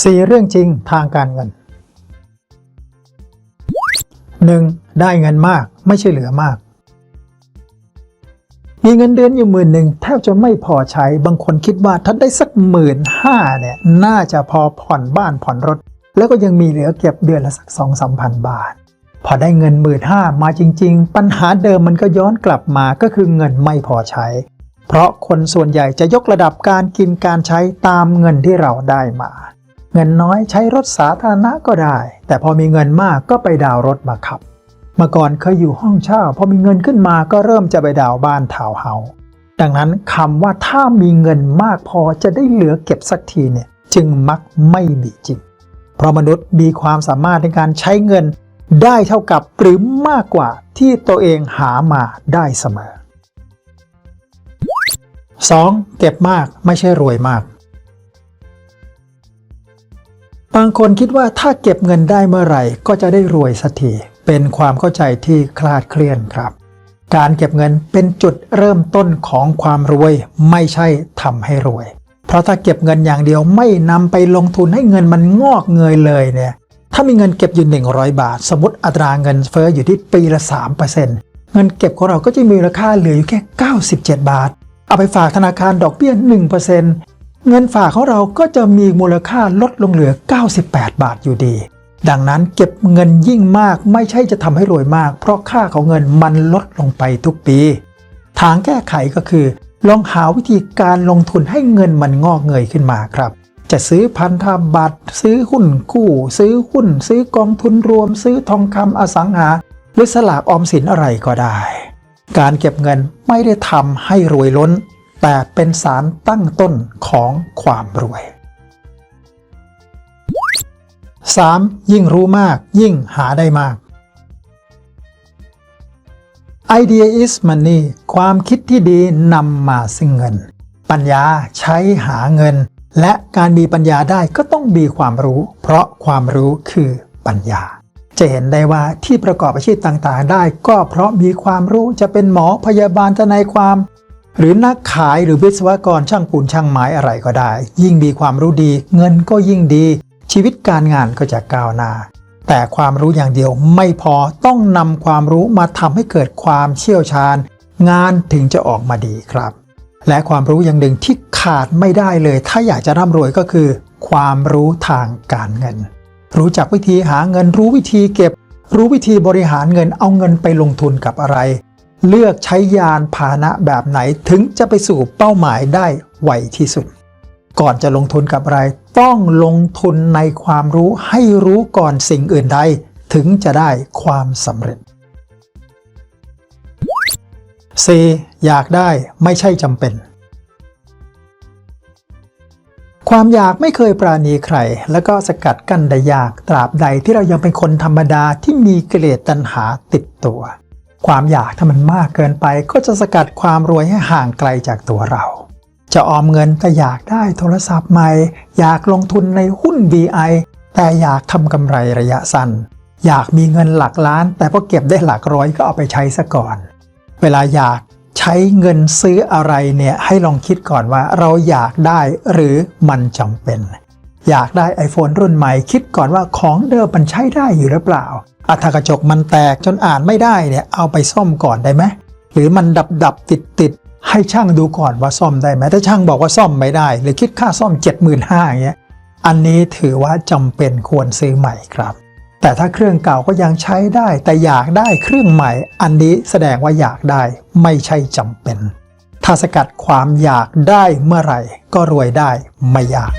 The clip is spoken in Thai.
4 เรื่องจริงทางการเงิน 1. ได้เงินมากไม่ใช่เหลือมาก มีเงินเดือนอยู่หมื่นหนึ่งแทบจะไม่พอใช้บางคนคิดว่าถ้าได้สักหมื่นห้าเนี่ยน่าจะพอผ่อนบ้านผ่อนรถ แล้วก็ยังมีเหลือเก็บเดือนละสักสองสามพันบาท พอได้เงินหมื่นห้ามาจริง ๆ ปัญหาเดิมมันก็ย้อนกลับมาก็คือเงินไม่พอใช้ เพราะคนส่วนใหญ่จะยกระดับการกินการใช้ตามเงินที่เราได้มา เงินน้อยใช้รถสาธารณะก็ได้ แต่พอมีเงินมากก็ไปดาวรถมาขับ เมื่อก่อนเคยอยู่ห้องเช่า พอมีเงินขึ้นมาก็เริ่มจะไปดาวบ้านทาวเฮาดังนั้นคำว่าถ้ามีเงินมากพอจะได้เหลือเก็บสักทีเนี่ยจึงมักไม่มีจริง เพราะมนุษย์มีความสามารถในการใช้เงินได้เท่ากับหรือมากกว่าที่ตัวเองหามาได้เสมอ 2. เก็บมากไม่ใช่รวยมาก บางคนคิดว่าถ้าเก็บเงินได้เมื่อไหร่ ก็จะได้รวยสักทีเป็นความเข้าใจที่คลาดเคลื่อนครับ การเก็บเงินเป็นจุดเริ่มต้นของความรวยไม่ใช่ทำให้รวย เพราะถ้าเก็บเงินอย่างเดียวไม่นำไปลงทุนให้เงินมันงอกเงยเลยเนี่ยถ้ามีเงินเก็บอยู่ 100 บาท สมมติอัตราเงินเฟ้ออยู่ที่ปีละ 3%เงินเก็บของเราก็จะมีมูลค่าเหลืออยู่แค่ 97 บาท เอาไปฝากธนาคารดอกเบี้ย 1% เงินฝากของเราก็จะมีมูลค่าลดลงเหลือ 98 บาทอยู่ดี ดังนั้นเก็บเงินยิ่งมากไม่ใช่จะทำให้รวยมาก เพราะค่าของเงินมันลดลงไปทุกปี ทางแก้ไขก็คือ ลองหาวิธีการลงทุนให้เงินมันงอกเงยขึ้นมาครับ จะซื้อพันธบัตร ซื้อหุ้นกู้ ซื้อหุ้น ซื้อกองทุนรวม ซื้อทองคำอสังหา หรือสลากออมสินอะไรก็ได้ การเก็บเงินไม่ได้ทำให้รวยล้น แต่เป็นสารตั้งต้นของความรวย 3. ยิ่งรู้มากยิ่งหาได้มาก Idea is money ความคิดที่ดีนำมาซึ่งเงิน ปัญญาใช้หาเงิน และการมีปัญญาได้ก็ต้องมีความรู้ เพราะความรู้คือปัญญา จะเห็นได้ว่าที่ประกอบอาชีพต่างๆ ได้ ก็เพราะมีความรู้จะเป็นหมอพยาบาลทนายความ หรือนักขายหรือวิศวกรช่างปูนช่างไม้อะไรก็ได้ ยิ่งมีความรู้ดี เงินก็ยิ่งดี ชีวิตการงานก็จะก้าวหน้า แต่ความรู้อย่างเดียวไม่พอต้องนำความรู้มาทำให้เกิดความเชี่ยวชาญ งานถึงจะออกมาดีครับ และความรู้อย่างหนึ่งที่ขาดไม่ได้เลย ถ้าอยากจะร่ำรวยก็คือ ความรู้ทางการเงิน รู้จักวิธีหาเงินรู้วิธีเก็บ รู้วิธีบริหารเงินเอาเงินไปลงทุนกับอะไร เลือกใช้ยานพาหนะแบบไหนถึงจะไปสู่เป้าหมายได้ไวที่สุด ก่อนจะลงทุนกับอะไร ต้องลงทุนในความรู้ให้รู้ก่อนสิ่งอื่นใด ถึงจะได้ความสำเร็จ 4. อยากได้ไม่ใช่จำเป็น ความอยากไม่เคยปราณีใคร แล้วก็สกัดกั้นได้ยากตราบใดที่เรายังเป็นคนธรรมดาที่มีกิเลสตัณหาติดตัว ความอยากถ้ามันมากเกินไปก็จะสกัดความรวยให้ห่างไกลจากตัวเรา จะออมเงินแต่อยากได้โทรศัพท์ใหม่ อยากลงทุนในหุ้น VI แต่อยากทำกำไรระยะสั้น อยากมีเงินหลักล้าน แต่พอเก็บได้หลักร้อยก็เอาไปใช้ซะก่อน เวลาอยากใช้เงินซื้ออะไรเนี่ยให้ลองคิดก่อนว่าเราอยากได้หรือมันจำเป็น อยากได้ iPhone รุ่นใหม่คิดก่อนว่าของเดิมมันใช้ได้อยู่หรือเปล่า อัถกระจกมันแตกจนอ่านไม่ได้เนี่ยเอาไปซ่อมก่อนได้ไหมหรือมันดับดับติดติดให้ช่างดูก่อนว่าซ่อมได้ไหมถ้าช่างบอกว่าซ่อมไม่ได้ หรือคิดค่าซ่อม 75,000อย่างเงี้ยอันนี้ถือว่าจำเป็นควรซื้อใหม่ครับ แต่ถ้าเครื่องเก่าก็ยังใช้ได้ แต่อยากได้เครื่องใหม่ อันนี้แสดงว่าอยากได้ไม่ใช่จำเป็น ถ้าสกัดความอยากได้เมื่อไหร่ ก็รวยได้ไม่ยาก